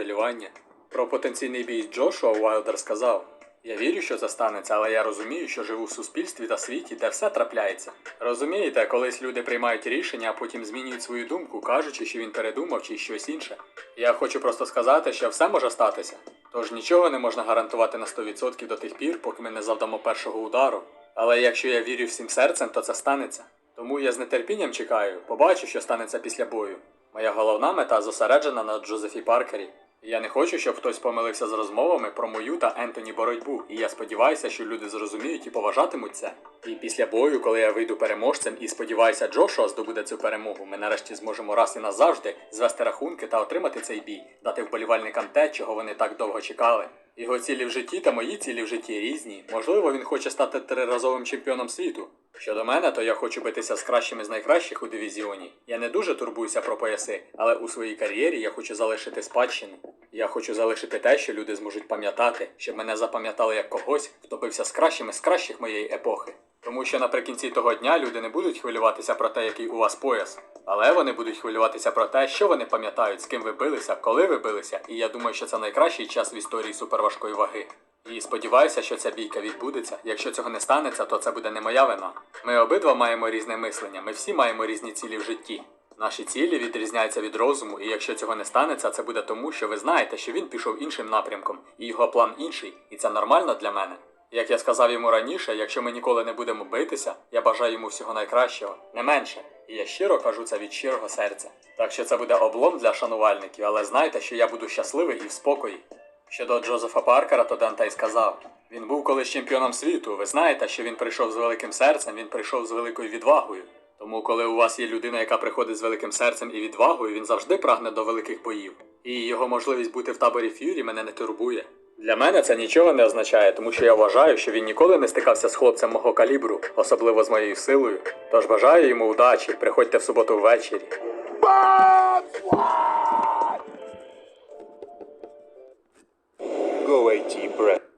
хвилювання. Про потенційний бій Джошуа Уайлдер сказав: Я вірю, що це станеться, але я розумію, що живу в суспільстві та світі, де все трапляється. Розумієте, колись люди приймають рішення, а потім змінюють свою думку, кажучи, що він передумав чи щось інше. Я хочу просто сказати, що все може статися. Тож нічого не можна гарантувати на 100% до тих пір, поки ми не завдамо першого удару. Але якщо я вірю всім серцем, то це станеться. Тому я з нетерпінням чекаю, побачу, що станеться після бою. Моя головна мета зосереджена на Джозефі Паркері. Я не хочу, щоб хтось помилився з розмовами про мою та Ентоні боротьбу, і я сподіваюся, що люди зрозуміють і поважатимуть це. І після бою, коли я вийду переможцем і сподіваюся, Джошуа здобуде цю перемогу, ми нарешті зможемо раз і назавжди звести рахунки та отримати цей бій, дати вболівальникам те, чого вони так довго чекали. Його цілі в житті та мої цілі в житті різні. Можливо, він хоче стати триразовим чемпіоном світу. Щодо мене, то я хочу битися з кращими з найкращих у дивізіоні. Я не дуже турбуюся про пояси, але у своїй кар'єрі я хочу залишити спадщину. Я хочу залишити те, що люди зможуть пам'ятати, щоб мене запам'ятали як когось, хто бився з кращими з кращих моєї епохи. Тому що наприкінці того дня люди не будуть хвилюватися про те, який у вас пояс, але вони будуть хвилюватися про те, що вони пам'ятають, з ким ви билися, коли ви билися, і я думаю, що це найкращий час в історії суперважкої ваги. І сподіваюся, що ця бійка відбудеться. Якщо цього не станеться, то це буде не моя вина. Ми обидва маємо різне мислення, ми всі маємо різні цілі в житті. Наші цілі відрізняються від розуму, і якщо цього не станеться, це буде тому, що ви знаєте, що він пішов іншим напрямком, і його план інший, і це нормально для мене. Як я сказав йому раніше, якщо ми ніколи не будемо битися, я бажаю йому всього найкращого, не менше. І я щиро кажу це від щирого серця. Так що це буде облом для шанувальників, але знайте, що я буду щасливий і в спокої. Щодо Джозефа Паркера, то Дантай сказав: він був колись чемпіоном світу. Ви знаєте, що він прийшов з великим серцем, він прийшов з великою відвагою. Тому, коли у вас є людина, яка приходить з великим серцем і відвагою, він завжди прагне до великих боїв. І його можливість бути в таборі Ф'юрі мене не турбує. Для мене це нічого не означає, тому що я вважаю, що він ніколи не стикався з хлопцем мого калібру, особливо з моєю силою. Тож бажаю йому удачі, приходьте в суботу ввечері. Go AT, Brett.